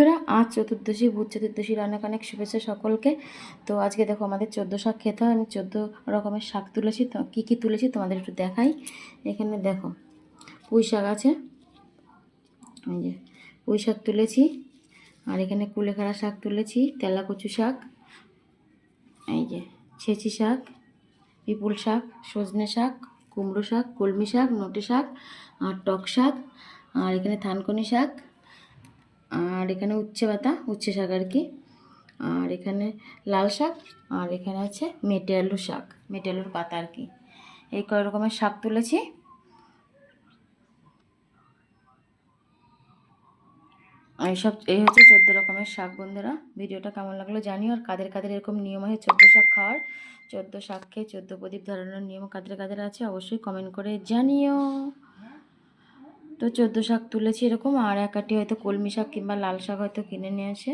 বন্ধুরা, আজ চতুর্দশী ভূত চতুর্দশীর অনেক অনেক শুভেচ্ছা সকলকে। তো আজকে দেখো আমাদের চোদ্দ শাক খেতে হয় আমি চোদ্দ রকমের শাক তুলেছি। তো কী কী তুলেছি তোমাদের একটু দেখাই। এখানে দেখো পুঁই শাক আছে এই যে পুঁই শাক তুলেছি। আর এখানে কুলেখাড়া শাক তুলেছি তেলা কচু শাক এই যে ছেঁচি শাক পিপুল শাক সজনে শাক কুমড়ো শাক কলমি শাক নোটে শাক আর টক শাক আর এখানে থানকনি শাক। আর এখানে উচ্ছে পাতা, উচ্ছে শাক আর কি। আর এখানে লাল শাক, আর এখানে আছে মেটে আলু শাক, মেটে আলুর পাতা আর কি। এই কয় রকমের শাক তুলেছি। এইসব এই হচ্ছে চোদ্দ রকমের শাক বন্ধুরা। ভিডিওটা কেমন লাগল জানিও, আর কাদের কাদের এরকম নিয়ম আছে চোদ্দ শাক খাওয়ার? চোদ্দ শাক খেয়ে চোদ্দ প্রদীপ ধরানোর নিয়ম কাদের কাদের আছে অবশ্যই কমেন্ট করে জানিও। তো চোদ্দ শাক তুলেছি এরকম, আর একাটি হয়তো কলমি শাক কিংবা লাল শাক হয়তো কিনে নিয়ে আসে।